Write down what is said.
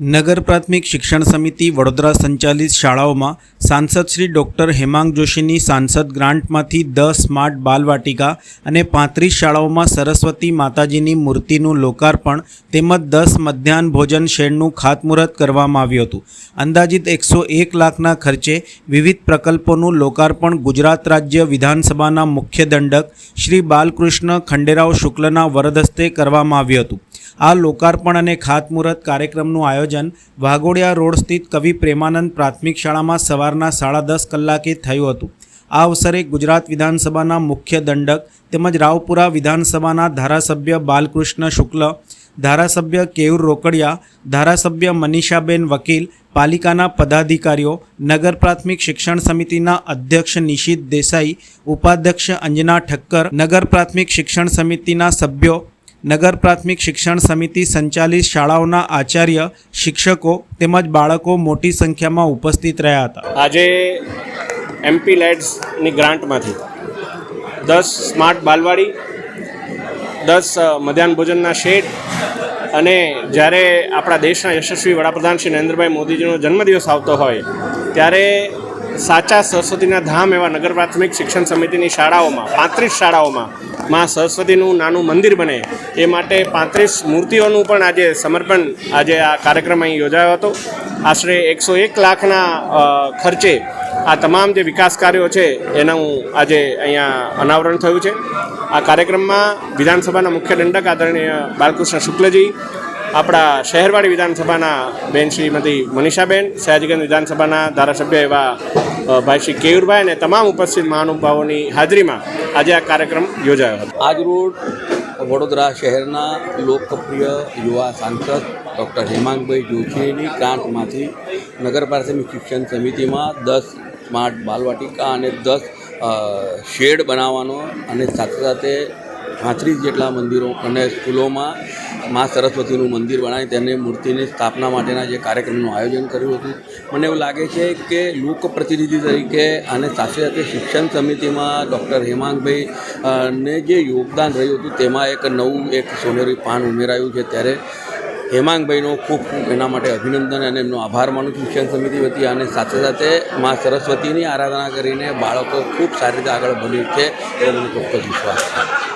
નગર પ્રાથમિક શિક્ષણ સમિતિ વડોદરા સંચાલિત શાળાઓમાં સાંસદ શ્રી ડૉક્ટર હેમાંગ જોશીની સાંસદ ગ્રાન્ટમાંથી દસ સ્માર્ટ બાલવાટિકા અને પાંત્રીસ શાળાઓમાં સરસ્વતી માતાજીની મૂર્તિનું લોકાર્પણ તેમજ દસ મધ્યાહન ભોજન શેડનું ખાતમુહૂર્ત કરવામાં આવ્યું હતું. અંદાજિત એકસો એક લાખના ખર્ચે વિવિધ પ્રકલ્પોનું લોકાર્પણ ગુજરાત રાજ્ય વિધાનસભાના મુખ્ય દંડક શ્રી બાલકૃષ્ણ ખંડેરાવ શુક્લના વરદસ્તે કરવામાં આવ્યું હતું. આ લોકાર્પણ અને ખાતમુહૂર્ત કાર્યક્રમનું આયોજન વાઘોડિયા રોડ સ્થિત કવિ પ્રેમાનંદ પ્રાથમિક શાળામાં સવારના સાડા દસ કલાકે થયું હતું. આ અવસરે ગુજરાત વિધાનસભાના મુખ્ય દંડક તેમજ રાવપુરા વિધાનસભાના ધારાસભ્ય બાલકૃષ્ણ શુક્લ, ધારાસભ્ય કેયુર રોકડિયા, ધારાસભ્ય મનીષાબેન વકીલ, પાલિકાના પદાધિકારીઓ, નગર પ્રાથમિક શિક્ષણ સમિતિના અધ્યક્ષ નિશિત દેસાઈ, ઉપાધ્યક્ષ અંજના ઠક્કર, નગર પ્રાથમિક શિક્ષણ સમિતિના સભ્યો નગર પ્રાથમિક શિક્ષણ સમિતિ સંચાલિત શાળાઓના આચાર્ય, શિક્ષકો તેમજ બાળકો મોટી સંખ્યામાં ઉપસ્થિત રહ્યા હતા. આજે એમપી લેડ્સની ગ્રાન્ટમાંથી દસ સ્માર્ટ બાલવાડી, દસ મધ્યાહન ભોજનના શેડ અને જ્યારે આપણા દેશના યશસ્વી વડાપ્રધાન શ્રી નરેન્દ્રભાઈ મોદીજીનો જન્મદિવસ આવતો હોય, ત્યારે સાચા સરસ્વતીના ધામ એવા નગર પ્રાથમિક શિક્ષણ સમિતિની શાળાઓમાં, પાંત્રીસ શાળાઓમાં માં સરસ્વતીનું નાનું મંદિર બને, એ માટે પાંત્રીસ મૂર્તિઓનું પણ આજે સમર્પણ આજે આ કાર્યક્રમ અહીં યોજાયો હતો. આશરે એકસો એક લાખના ખર્ચે આ તમામ જે વિકાસ કાર્યો છે, એનું આજે અહીંયા અનાવરણ થયું છે. આ કાર્યક્રમમાં વિધાનસભાના મુખ્ય દંડક આદરણીય બાલકૃષ્ણ શુક્લજી આપણા શહેરવાડી વિધાનસભાના બેન શ્રીમતી મનીષાબેન, સયાજીગંજ વિધાનસભાના ધારાસભ્ય એવા ભાઈ શ્રી કેયુરભાઈ અને તમામ ઉપસ્થિત મહાનુભાવોની હાજરીમાં આજે આ કાર્યક્રમ યોજાયો હતો. આજરોજ વડોદરા શહેરના લોકપ્રિય યુવા સાંસદ ડૉક્ટર હેમાંગભાઈ જોશીની ગ્રાન્ટમાંથી નગર પ્રાથમિક શિક્ષણ સમિતિમાં દસ સ્માર્ટ બાલવાટિકા અને દસ શેડ બનાવવાનો અને સાથે સાથે પાંત્રીસ જેટલા મંદિરો અને સ્કૂલોમાં મા સરસ્વતીનું મંદિર બનાવી તેને મૂર્તિની સ્થાપના માટેના જે કાર્યક્રમનું આયોજન કર્યું હતું. મને એવું લાગે છે કે લોકપ્રતિનિધિ તરીકે અને સાથે સાથે શિક્ષણ સમિતિમાં ડૉક્ટર હેમાંગભાઈ ને જે યોગદાન રહ્યું હતું તેમાં એક નવું એક સોનેરી પાન ઉમેરાયું છે ત્યારે હેમાંગભાઈનો ખૂબ ખૂબ એના માટે અભિનંદન અને એમનો આભાર માનું છું. શિક્ષણ સમિતિ વતી અને સાથે સાથે મા સરસ્વતીની આરાધના કરીને બાળકો ખૂબ સારી રીતે આગળ ભણ્યું છે. એવો મને ચોક્કસ વિશ્વાસ છે.